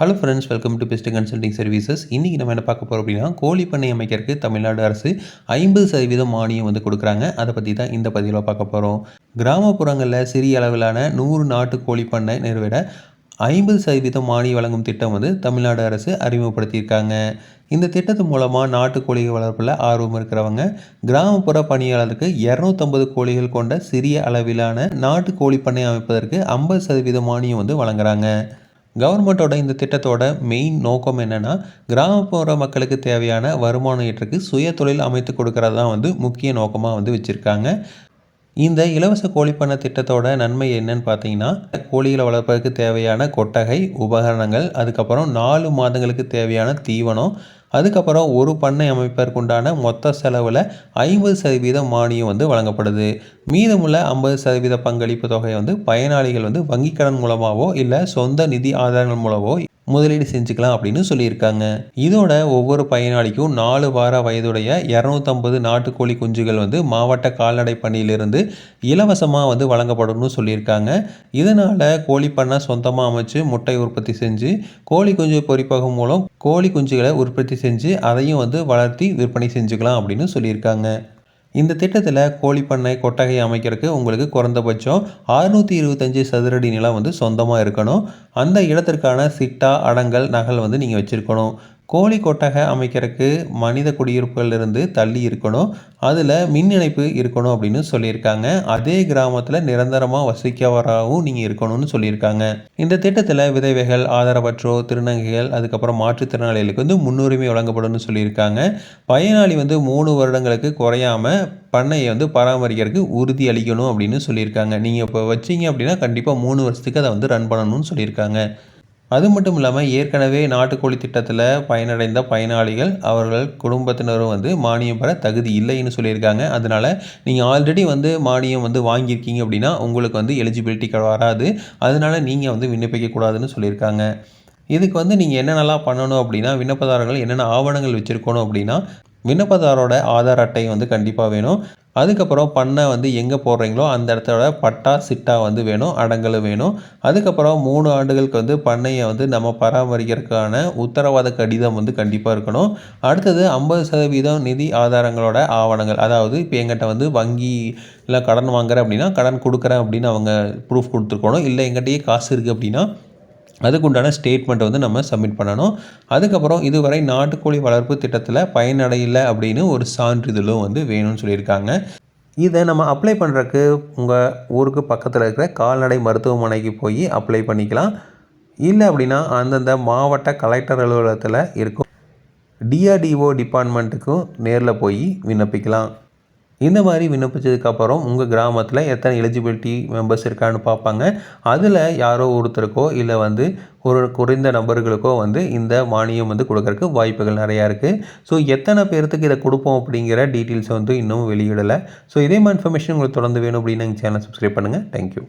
Hello friends welcome to best consulting services இன்றைக்கி நம்ம என்ன பார்க்க போகிறோம் அப்படின்னா கோழி பண்ணை அமைக்கிறதுக்கு தமிழ்நாடு அரசு ஐம்பது சதவீதம் மானியம் வந்து கொடுக்குறாங்க. அதை பற்றி தான் இந்த பதிவில் பார்க்க போகிறோம் கிராமப்புறங்களில் சிறிய அளவிலான நூறு நாட்டு கோழி பண்ணை நிறுவிட ஐம்பது சதவீதம் மானியம் வழங்கும் திட்டம் வந்து தமிழ்நாடு அரசு அறிமுகப்படுத்தியிருக்காங்க. இந்த திட்டத்து மூலமாக நாட்டு கோழிகள் வளர்ப்பில் ஆர்வம் இருக்கிறவங்க கிராமப்புற பணியாளருக்கு இரநூத்தம்பது கோழிகள் கொண்ட சிறிய அளவிலான நாட்டு கோழி பண்ணை அமைப்பதற்கு ஐம்பது சதவீதம் மானியம் வந்து வழங்குறாங்க. கவர்மெண்ட்டோட இந்த திட்டத்தோட மெயின் நோக்கம் என்னென்னா கிராமப்புற மக்களுக்கு தேவையான வருமானம் ஈட்டுறதுக்கு சுய தொழில் அமைத்து கொடுக்கறது தான் வந்து முக்கிய நோக்கமாக வந்து வச்சுருக்காங்க. இந்த இலவச கோழிப்பண்ண திட்டத்தோட நன்மை என்னன்னு பார்த்தீங்கன்னா கோழிகளை வளர்ப்பதற்கு தேவையான கொட்டகை உபகரணங்கள் அதுக்கப்புறம் நாலு மாதங்களுக்கு தேவையான தீவனம் அதுக்கப்புறம் ஒரு பண்ணை அமைப்பதற்குண்டான மொத்த செலவில் ஐம்பது சதவீதம் மானியம் வந்து வழங்கப்படுது. மீதமுள்ள ஐம்பது சதவீத பங்களிப்பு தொகை வந்து பயனாளிகள் வந்து வங்கிக் கடன் மூலமாகவோ இல்லை சொந்த நிதி ஆதாரங்கள் மூலமோ முதலீடு செஞ்சுக்கலாம் அப்படின்னு சொல்லியிருக்காங்க. இதோட ஒவ்வொரு பயனாளிக்கும் நாலு வார வயதுடைய இரநூத்தம்பது நாட்டுக்கோழி குஞ்சுகள் வந்து மாவட்ட கால்நடை பணியிலிருந்து இலவசமாக வந்து வழங்கப்படும்னு சொல்லியிருக்காங்க. இதனால் கோழி பண்ணை சொந்தமாக அமைச்சு முட்டை உற்பத்தி செஞ்சு கோழி குஞ்சு பொறிப்பகம் மூலம் கோழி குஞ்சுகளை உற்பத்தி செஞ்சு அதையும் வந்து வளர்த்தி விற்பனை செஞ்சுக்கலாம் அப்படின்னு சொல்லியிருக்காங்க. இந்த திட்டத்தில் கோழி பண்ணை கொட்டகை அமைக்கிறதுக்கு உங்களுக்கு குறைந்தபட்சம் அறுநூற்றி இருபத்தஞ்சி சதுரடி நிலம் வந்து சொந்தமாக இருக்கணும். அந்த இடத்திற்கான சிட்டா அடங்கல் நகல் வந்து நீங்கள் வச்சுருக்கணும். கோழி கொட்டகை அமைக்கிறதுக்கு மனித குடியிருப்புகளிலிருந்து தள்ளி இருக்கணும். அதில் மின் இணைப்பு இருக்கணும் அப்படின்னு சொல்லியிருக்காங்க. அதே கிராமத்தில் நிரந்தரமாக வசிக்கவராகவும் நீங்கள் இருக்கணும்னு சொல்லியிருக்காங்க. இந்த திட்டத்தில் விதவைகள் ஆதரவற்றோர் திருநங்கைகள் அதுக்கப்புறம் மாற்றுத்திறனாளிகளுக்கு வந்து முன்னுரிமை வழங்கப்படும்னு சொல்லியிருக்காங்க. பயனாளி வந்து மூணு வருடங்களுக்கு குறையாமல் பண்ணையை வந்து பராமரிக்கிறதுக்கு உறுதி அளிக்கணும் அப்படின்னு சொல்லியிருக்காங்க. நீங்கள் இப்போ வச்சிங்க அப்படின்னா கண்டிப்பாக மூணு வருஷத்துக்கு அதை வந்து ரன் பண்ணணும்னு சொல்லியிருக்காங்க. அது மட்டும் இல்லாமல் ஏற்கனவே நாட்டுக்கோழி திட்டத்தில் பயனடைந்த பயனாளிகள் அவர்கள் குடும்பத்தினரும் வந்து மானியம் பெற தகுதி இல்லைன்னு சொல்லியிருக்காங்க. அதனால் நீங்கள் ஆல்ரெடி வந்து மானியம் வந்து வாங்கியிருக்கீங்க அப்படின்னா உங்களுக்கு வந்து எலிஜிபிலிட்டி வராது. அதனால் நீங்கள் வந்து விண்ணப்பிக்கக்கூடாதுன்னு சொல்லியிருக்காங்க. இதுக்கு வந்து நீங்கள் என்னென்னலாம் பண்ணணும் அப்படின்னா விண்ணப்பதாரர்கள் என்னென்ன ஆவணங்கள் வச்சுருக்கணும் அப்படின்னா விண்ணப்பதாரோட ஆதார் அட்டை வந்து கண்டிப்பாக வேணும். அதுக்கப்புறம் பண்ணை வந்து எங்கே போடுறீங்களோ அந்த இடத்தோட பட்டா சிட்டா வந்து வேணும் அடங்கல் வேணும். அதுக்கப்புறம் மூணு ஆண்டுகளுக்கு வந்து பண்ணையை வந்து நம்ம பராமரிக்கிறதுக்கான உத்தரவாத கடிதம் வந்து கண்டிப்பாக இருக்கணும். அடுத்தது ஐம்பது சதவீதம் நிதி ஆதாரங்களோட ஆவணங்கள். அதாவது இப்போ எங்கிட்ட வந்து வங்கி இல்லை கடன் வாங்குறேன் அப்படின்னா கடன் கொடுக்குறேன் அப்படின்னு அவங்க ப்ரூஃப் கொடுத்துருக்கணும். இல்லை எங்கிட்டயே காசு இருக்குது அப்படின்னா அதுக்குண்டான ஸ்டேட்மெண்ட்டை வந்து நம்ம சப்மிட் பண்ணணும். அதுக்கப்புறம் இதுவரை நாட்டுக்கோழி வளர்ப்பு திட்டத்தில் பயனடையலை அப்படின்னு ஒரு சான்றிதழும் வந்து வேணும்னு சொல்லியிருக்காங்க. இதை நம்ம அப்ளை பண்ணுறக்கு உங்கள் ஊருக்கு பக்கத்தில் இருக்கிற கால்நடை மருத்துவமனைக்கு போய் அப்ளை பண்ணிக்கலாம். இல்லை அப்படின்னா அந்தந்த மாவட்ட கலெக்டர் அலுவலகத்தில் இருக்கும். டிஆர்டிஓ டிபார்ட்மெண்ட்டுக்கும் நேரில் போய் விண்ணப்பிக்கலாம். இந்த மாதிரி விண்ணப்பிச்சதுக்கப்புறம் உங்கள் கிராமத்தில் எத்தனை எலிஜிபிலிட்டி மெம்பர்ஸ் இருக்கான்னு பார்ப்பாங்க. அதில் யாரோ ஒருத்தருக்கோ இல்லை வந்து ஒரு குறைந்த நபர்களுக்கோ வந்து இந்த மானியம் வந்து கொடுக்கறக்கு வாய்ப்புகள் நிறையா இருக்குது ஸோ எத்தனை பேர்த்துக்கு இதை கொடுப்போம் அப்படிங்கிற டீட்டெயில்ஸ் வந்து இன்னும் வெளியிடலை. ஸோ இதே மாதிரி இன்ஃபர்மேஷன் உங்களுக்கு தொடர்ந்து வேணும் அப்படின்னு எங்கள் சேனல் சப்ஸ்கிரைப் பண்ணுங்கள் தேங்க்யூ